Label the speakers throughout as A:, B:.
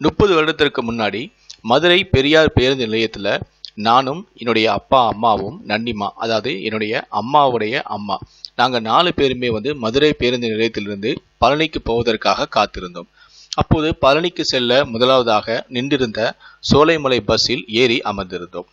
A: முப்பது வருடத்திற்கு முன்னாடி மதுரை பெரியார் பேருந்து நிலையத்தில் நானும் என்னுடைய அப்பா அம்மாவும் நன்னிமா அதாவது என்னுடைய அம்மாவுடைய அம்மா நாங்கள் நாலு பேருமே வந்து மதுரை பேருந்து நிலையத்திலிருந்து பழனிக்கு போவதற்காக காத்திருந்தோம். அப்போது பழனிக்கு செல்ல முதலாவதாக நின்றிருந்த சோலைமலை பஸ்ஸில் ஏறி அமர்ந்திருந்தோம்.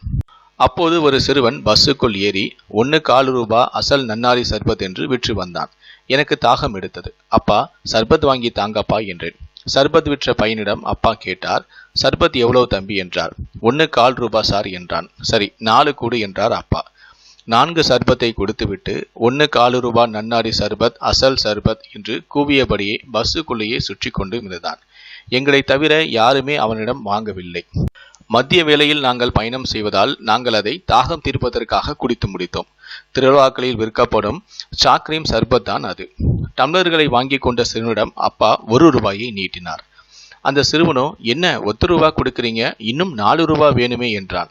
A: அப்போது ஒரு சிறுவன் பஸ்ஸுக்குள் ஏறி ஒன்று கால் ரூபா அசல் நன்னாரி சர்பத் என்று விற்று வந்தான். எனக்கு தாகம் எடுத்தது. அப்பா சர்பத் வாங்கி தாங்கப்பா என்றேன். சர்பத் விற்ற பையனிடம் அப்பா கேட்டார் சர்பத் எவ்வளவு தம்பி? என்றார். ஒன்று கால் ரூபா சார் என்றான். சரி நாலு கூடு என்றார் அப்பா. நான்கு சர்பத்தை கொடுத்துவிட்டு ஒன்று காலு ரூபா நன்னாரி சர்பத் அசல் சர்பத் என்று கூவியபடியே பஸ்ஸுக்குள்ளேயே சுற்றி கொண்டு இருந்தான் எங்களை தவிர யாருமே அவனிடம் வாங்கவில்லை. மத்திய வேளையில் நாங்கள் பயணம் செய்வதால் நாங்கள் அதை தாகம் தீர்ப்பதற்காக குடித்து முடித்தோம். திருவிழாக்களில் விற்கப்படும் சாக்ரீம் சர்பத் தான் அது. டம்ளர்களை வாங்கி கொண்ட சிறுவனிடம் அப்பா ஒரு ரூபாயை நீட்டினார். அந்த சிறுவனோ என்ன ஒத்து ரூபா கொடுக்குறீங்க? இன்னும் நாலு ரூபா வேணுமே என்றான்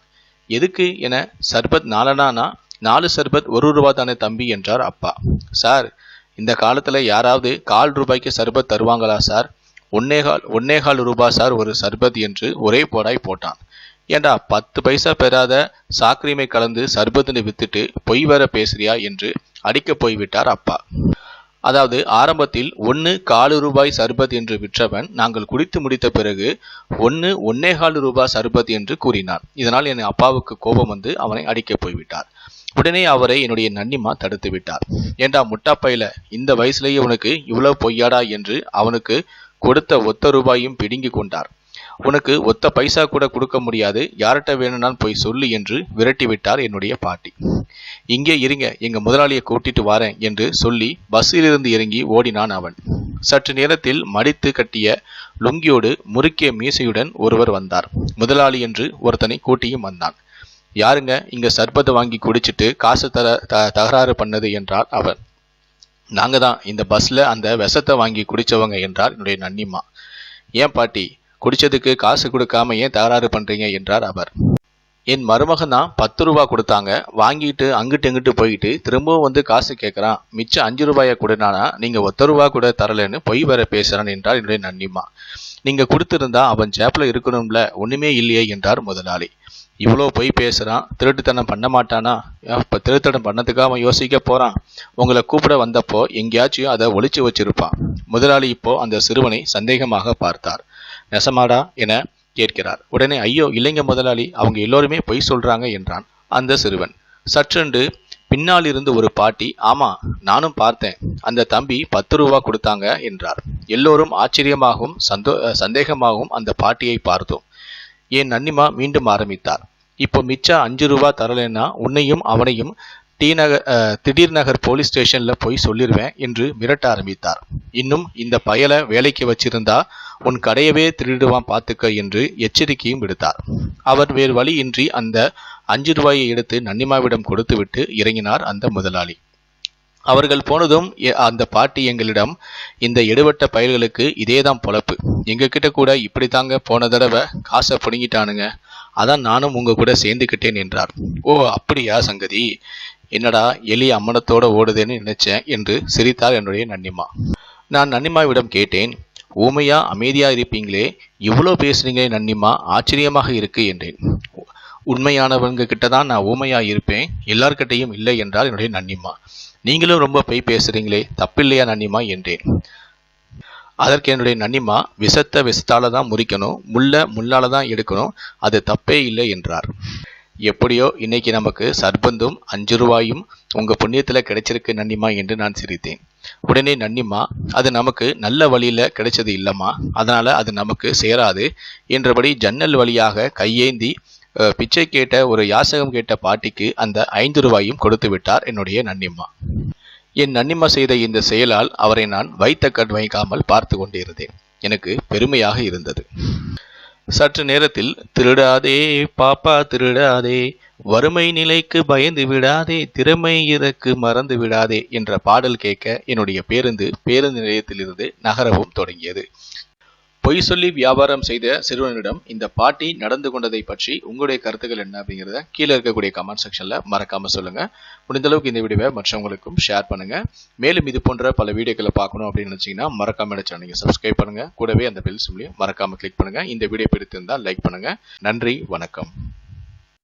A: எதுக்கு என சர்பத் நாலனானா நாலு சர்பத் ஒரு ரூபா தானே தம்பி என்றார் அப்பா. சார் இந்த காலத்தில் யாராவது கால் ரூபாய்க்கு சர்பத் தருவாங்களா சார்? ஒன்னேகால் ஒன்னேகால் ரூபா சார் ஒரு சர்பத் என்று ஒரே போடாய் போட்டான். ஏண்டா பத்து பைசா பெறாத சாக்ரீமை கலந்து சர்பத்துன்னு வித்துட்டு பொய் வேற பேசுறியா என்று அடிக்கப் போய்விட்டார் அப்பா. அதாவது ஆரம்பத்தில் ஒன்று காலு ரூபாய் சர்பத் என்று விற்றவன் நாங்கள் குடித்து முடித்த பிறகு ஒன்று ஒன்னே காலு ரூபாய் சர்பத் என்று கூறினான். இதனால் என் அப்பாவுக்கு கோபம் வந்து அவனை அடிக்கப் போய்விட்டார். உடனே அவரை என்னுடைய நன்னிமா தடுத்து விட்டார். ஏண்டா முட்டாப்பையில இந்த வயசுலேயே உனக்கு இவ்வளவு பொய்யாடா என்று அவனுக்கு கொடுத்த ஒத்த ரூபாயும் பிடுங்கி கொண்டார். உனக்கு ஒத்த பைசா கூட கொடுக்க முடியாது. யார்கிட்ட வேணும்னாலும் போய் சொல்லு என்று விரட்டி விட்டார் என்னுடைய பாட்டி. இங்கே இருங்க எங்க முதலாளியை கூட்டிட்டு வாரேன் என்று சொல்லி பஸ்ஸிலிருந்து இறங்கி ஓடினான் அவன். சற்று நேரத்தில் மடித்து கட்டிய லுங்கியோடு முறுக்கிய மீசையுடன் ஒருவர் வந்தார். முதலாளி என்று ஒருத்தனை கூட்டியும் வந்தான். யாருங்க இங்க சர்பத்தை வாங்கி குடிச்சிட்டு காசு தர த தகராறு பண்ணது என்றார் அவர் நாங்க தான் இந்த பஸ்ல அந்த விஷத்தை வாங்கி குடிச்சவங்க என்றார் என்னுடைய நன்னிமா. ஏன் பாட்டி குடித்ததுக்கு காசு கொடுக்காம ஏன் தகராறு பண்ணுறீங்க என்றார் அவர். என் மருமகன் தான் பத்து ரூபா கொடுத்தாங்க. வாங்கிட்டு அங்கிட்டு இங்கிட்டு போயிட்டு திரும்பவும் வந்து காசு கேட்குறான் மிச்சம் அஞ்சு ரூபாயை கொடுனானா நீங்கள் ஒத்த ரூபா கூட தரலன்னு பொய் வர பேசுகிறான் என்றார் என்னுடைய நன்னிமா நீங்கள் கொடுத்துருந்தா அவன் சேப்பில் இருக்கணும்ல ஒன்றுமே இல்லையே என்றார் முதலாளி. இவ்வளோ பொய் பேசுகிறான் திருட்டுத்தனம் பண்ண மாட்டானா? இப்போ திருட்டுத்தனம் பண்ணதுக்காக அவன் யோசிக்க போகிறான் உங்களை கூப்பிட வந்தப்போ எங்கேயாச்சும் அதை ஒழிச்சு வச்சிருப்பான். முதலாளி இப்போ அந்த சிறுவனை சந்தேகமாக பார்த்தார். நெசமாடா என கேட்கிறார். உடனே ஐயோ இல்லைங்க முதலாளி அவங்க எல்லோருமே பொய் சொல்றாங்க என்றான் அந்த சிறுவன். சற்றென்று பின்னால் இருந்து ஒரு பாட்டி ஆமா நானும் பார்த்தேன். அந்த தம்பி பத்து ரூபா கொடுத்தாங்க என்றார். எல்லோரும் ஆச்சரியமாகவும் சந்தோ சந்தேகமாகவும் அந்த பாட்டியை பார்த்தோம். என் நன்னிமா மீண்டும் ஆரம்பித்தார். இப்போ மிச்சம் அஞ்சு ரூபா தரலைன்னா உன்னையும் அவனையும் டி நகர் திடீர் நகர் போலீஸ் ஸ்டேஷன்ல போய் சொல்லிடுவேன் என்று மிரட்ட ஆரம்பித்தார். இன்னும் இந்த பயலை வேலைக்கு வச்சிருந்தா உன் கடையவே திருடுவான் பார்த்துக்க என்று எச்சரிக்கையும் விடுத்தார். அவர் வேறு வழியின்றி அந்த அஞ்சு ரூபாயை எடுத்து நன்னிமாவிடம் கொடுத்துவிட்டு இறங்கினார் அந்த முதலாளி. அவர்கள் போனதும் எ- அந்த பாட்டி எங்களிடம் இந்த எடுபட்ட பயல்களுக்கு இதேதான் பொழப்பு. எங்ககிட்ட கூட இப்படி தாங்க போன தடவை காசை பிடுங்கிட்டானுங்க. அதான் நானும் உங்க கூட சேர்ந்துக்கிட்டேன் என்றார். ஓ அப்படியா சங்கதி? என்னடா எலி அம்மனத்தோட ஓடுதேன்னு நினைச்சேன் என்று சிரித்தார் என்னுடைய நன்னிமா. நான் நன்னிமாவிடம் கேட்டேன் ஊமையா அமைதியா இருப்பீங்களே? இவ்வளோ பேசுகிறீங்களே நன்னிமா ஆச்சரியமாக இருக்கு என்றேன். உண்மையானவங்க கிட்ட தான் நான் ஊமையா இருப்பேன். எல்லார்கிட்டையும் இல்லை என்றால் என்னுடைய நன்னிமா. நீங்களும் ரொம்ப பொய் பேசுறீங்களே தப்பில்லையா நன்னிமா என்றேன். அதற்கு என்னுடைய நன்னிமா விஷத்தை விஷத்தால தான் முறிக்கணும் முள்ள முள்ளால தான் எடுக்கணும் அது தப்பே இல்லை என்றார். எப்படியோ இன்னைக்கு நமக்கு சர்பந்தும் அஞ்சு ரூபாயும் உங்க புண்ணியத்துல கிடைச்சிருக்கு நன்னிமா என்று நான் சிரித்தேன். உடனே நன்னிம்மா அது நமக்கு நல்ல வழியில கிடைச்சது இல்லம்மா அதனால அது நமக்கு சேராது என்றபடி ஜன்னல் வழியாக கையேந்தி அஹ், பிச்சை கேட்ட ஒரு யாசகம் கேட்ட பாட்டிக்கு அந்த ஐந்து ரூபாயும் கொடுத்து விட்டார் என்னுடைய நன்னிம்மா. என் நன்னிம்மா செய்த இந்த செயலால் அவரை நான் வைத்த கண் வைக்காமல் பார்த்து கொண்டிருந்தேன். எனக்கு பெருமையாக இருந்தது. சற்று நேரத்தில் திருடாதே பாப்பா திருடாதே வறுமை நிலைக்கு பயந்து விடாதே திறமை இதற்கு மறந்து விடாதே என்ற பாடல் கேட்க என்னுடைய பேருந்து பேருந்து நிலையத்திலிருந்து நகரவும் தொடங்கியது. பொய் சொல்லி வியாபாரம் செய்த சிறுவனிடம் இந்த பாட்டி நடந்து கொண்டதை பற்றி உங்களுடைய கருத்துக்கள் என்ன அப்படிங்கிறத கீழே இருக்கக்கூடிய கமெண்ட் செக்ஷனில் மறக்காமல் சொல்லுங்கள் முடிந்தளவுக்கு இந்த வீடியோவை மற்றவங்களுக்கும் ஷேர் பண்ணுங்கள் மேலும் இது போன்ற பல வீடியோக்களை பார்க்கணும் அப்படின்னு நினச்சிங்கன்னா மறக்காமல் சேனல் நீங்கள் சப்ஸ்கிரைப் பண்ணுங்க. கூடவே அந்த பெல் சிம்லையும் மறக்காமல் கிளிக் பண்ணுங்கள் இந்த வீடியோ பிடித்திருந்தால் லைக் பண்ணுங்கள் நன்றி வணக்கம்.